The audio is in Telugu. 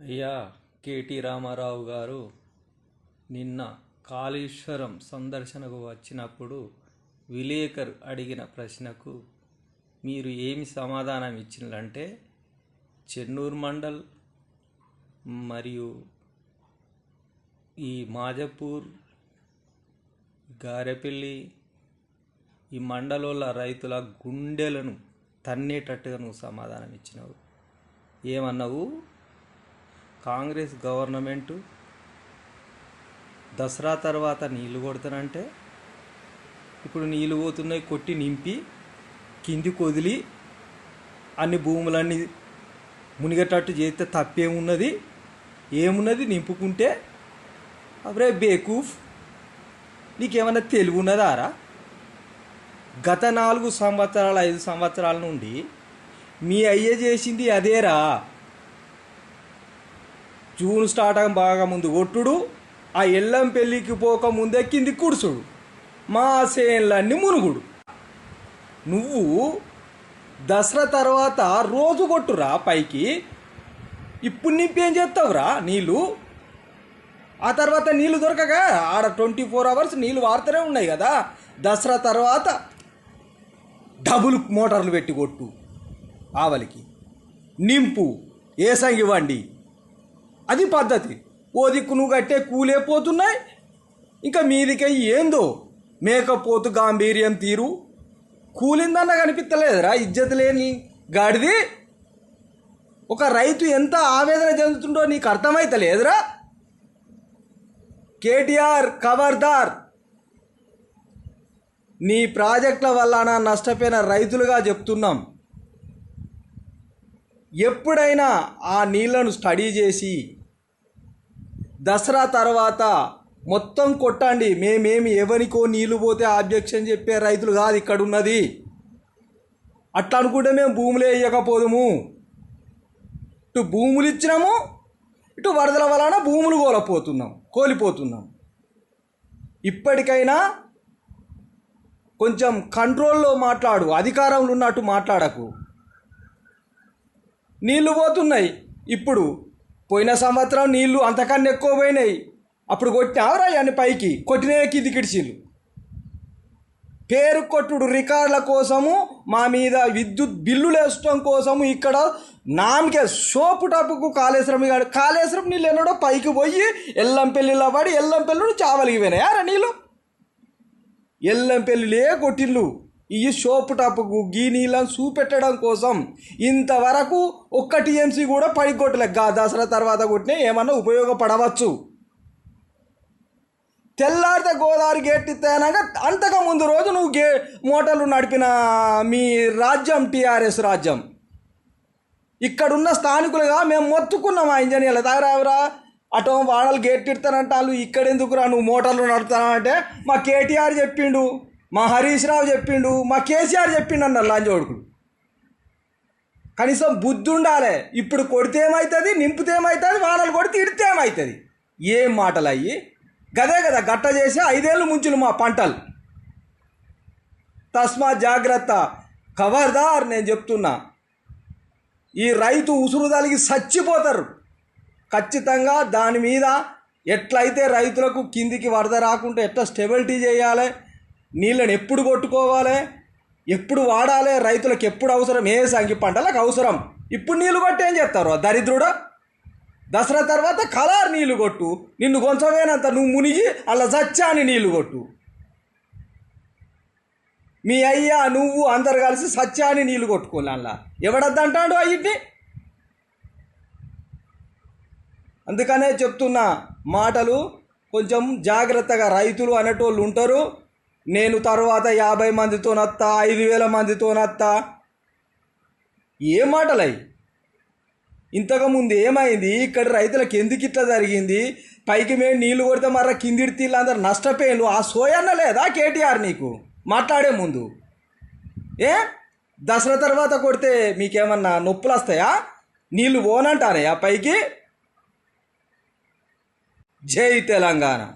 అయ్యా కేటీ రామారావు గారు నిన్న కాళేశ్వరం సందర్శనకు వచ్చినప్పుడు విలేకరు అడిగిన ప్రశ్నకు మీరు ఏమి సమాధానం ఇచ్చిందంటే చెన్నూరు మండల్ మరియు ఈ మాజపూర్ గారెపల్లి ఈ మండలోల రైతుల గుండెలను తన్నేటట్టుగా నువ్వు సమాధానం ఇచ్చినావు. ఏమన్నావు? కాంగ్రెస్ గవర్నమెంటు దసరా తర్వాత నీళ్ళు కొడతానంటే ఇప్పుడు నీళ్ళు పోతున్నాయి కొట్టి నింపి కిందికి వదిలి అన్ని భూములన్నీ మునిగేటట్టు చేస్తే తప్పేమున్నది? ఏమున్నది? నింపుకుంటే అబ్రే బేకూఫ్ నీకేమైనా తెలివి ఉన్నదారా గత నాలుగు సంవత్సరాలు ఐదు సంవత్సరాల నుండి మీ అయ్య చేసింది అదేరా. జూన్ స్టార్ట్ అయ్యి బాగా ముందు కొట్టుడు ఆ ఎల్లం పెళ్ళికి పోక ముందే కింది కుడుసుడు మా సేన్లన్నీ మునుగుడు. నువ్వు దసరా తర్వాత రోజు కొట్టురా పైకి ఇప్పుడు నింపేం చేస్తావురా నీళ్ళు? ఆ తర్వాత నీళ్ళు దొరకగా ఆడ ట్వంటీ ఫోర్ అవర్స్ నీళ్ళు వాడుతూనే ఉన్నాయి కదా దసరా తర్వాత డబుల్ మోటార్లు పెట్టి కొట్టు ఆవలికి. నింపు ఏసంగి వండి అది పద్ధతి. ఓ దిక్కు నువ్వు కట్టే కూలే పోతున్నాయి. ఇంకా మీదికి ఏందో? మేకపోతు గాంభీర్యం తీరు. కూలిందన్న కనిపించలేదురా ఇజ్జత లేని గాడిది. ఒక రైతు ఎంత ఆవేదన చెందుతుండో నీకు అర్థమైతలేదురా? కేటీఆర్ కవర్దార్ నీ ప్రాజెక్టుల వలన నష్టపోయిన రైతులుగా చెప్తున్నాం. ఎప్పుడైనా ఆ నీళ్ళను స్టడీ చేసి దసరా తర్వాత మొత్తం కొట్టండి. మేమేమి ఎవరికో నీళ్ళు పోతే ఆబ్జెక్షన్ చెప్పే రైతులు కాదు ఇక్కడ ఉన్నది అట్లా అనుకుంటే మేము భూములే వేయకపోదుము. ఇటు భూములు ఇచ్చినాము ఇటు వరదల వలన భూములు కోల్పోతున్నాం కోలిపోతున్నాం. ఇప్పటికైనా కొంచెం కంట్రోల్లో మాట్లాడు అధికారంలో ఉన్నట్టు మాట్లాడకు. నీళ్ళు పోతున్నాయి ఇప్పుడు. పోయిన సంవత్సరం నీళ్ళు అంతకన్నా ఎక్కువ పోయినాయి. అప్పుడు కొట్టినావురా అన్ని పైకి కొట్టినే కింది కిడిచీలు పేరు కొట్టుడు రికార్డుల కోసము మా మీద విద్యుత్ బిల్లులు వేసడం కోసము ఇక్కడ నామకే సోపు టపుకు కాళేశ్వరం కాడు కాళేశ్వరం నీళ్ళు ఎన్నడో పైకి పోయి ఎల్లంపల్లిలో పడి ఎల్లంపల్లి చావలిగిపోయినాయి పోయినాయారా నీళ్ళు? ఎల్లంపల్లిలే కొట్టిళ్ళు ఈ సోపు టాప్కు గీ నీళ్ళని చూపెట్టడం కోసం ఇంతవరకు ఒక్క టీఎంసీ కూడా పడిగొట్టలే గా దసరా తర్వాత కొట్టినా ఏమన్నా ఉపయోగపడవచ్చు. తెల్లారితే గోదావరి గేట్ ఇస్తాయనగా అంతకు ముందు రోజు నువ్వు గే మోటార్లు నడిపిన మీ రాజ్యం టీఆర్ఎస్ రాజ్యం. ఇక్కడున్న స్థానికులుగా మేము మొత్తుకున్నాం ఆ ఇంజనీర్లు. తాగరావురా అటో వాడలు గేట్ ఇడతానంట వాళ్ళు ఇక్కడెందుకురా నువ్వు మోటార్లు నడుపుతానంటే మా కేటీఆర్ చెప్పిండు. మా హరీష్ రావు చెప్పిండు మా కేసీఆర్ చెప్పిండు అన్న లాంజోడుకుడు కనీసం బుద్ధి ఉండాలి. ఇప్పుడు కొడితే ఏమవుతుంది నింపితే ఏమవుతుంది వానలు కొడితే ఇడితే ఏమవుతుంది ఏం మాటలు అయ్యి గదే కదా గట్ట చేసి ఐదేళ్ళు ముంచులు మా పంటలు. తస్మా జాగ్రత్త. ఖబర్దార్ నేను చెప్తున్నా. ఈ రైతు ఉసురు తలిగి చచ్చిపోతారు ఖచ్చితంగా దాని మీద ఎట్లయితే రైతులకు కిందికి వరద రాకుండా ఎట్లా స్టెబిలిటీ చేయాలి? నీళ్ళని ఎప్పుడు కొట్టుకోవాలి? ఎప్పుడు వాడాలి? రైతులకు ఎప్పుడు అవసరం? ఏ సంగి పంటలకు అవసరం? ఇప్పుడు నీళ్ళు కొట్టి ఏం చేస్తారు? దరిద్రుడు? దసరా తర్వాత కలార్ నీళ్ళు కొట్టు. నిన్ను కొంచెమేనంత నువ్వు మునిగి అలా సచ్చాని నీళ్ళు కొట్టు. మీ అయ్యా నువ్వు అందరు కలిసి సత్యాన్ని నీళ్ళు కొట్టుకోలే అలా. ఎవడద్దంటాడు అయ్యింటి అందుకనే చెప్తున్నా మాటలు కొంచెం జాగ్రత్తగా రైతులు అనేటోళ్ళు ఉంటారు. నేను తర్వాత యాభై మందితో నత్తా ఐదు వేల మందితో నత్తా. ఏ మాటలై? ఇంతకుముందు ఏమైంది? ఇక్కడ రైతులకు ఎందుకు ఇట్లా జరిగింది? పైకి మేము నీళ్ళు కొడితే మర్ర కిందిడితే అందరు నష్టపోయాను ఆ సోయన్న లేదా కేటీఆర్ నీకు? మాట్లాడే ముందు. ఏ? దసరా తర్వాత కొడితే మీకేమన్నా నొప్పులు వస్తాయా? నీళ్ళు పోనంటారయ్యా పైకి. జై తెలంగాణ.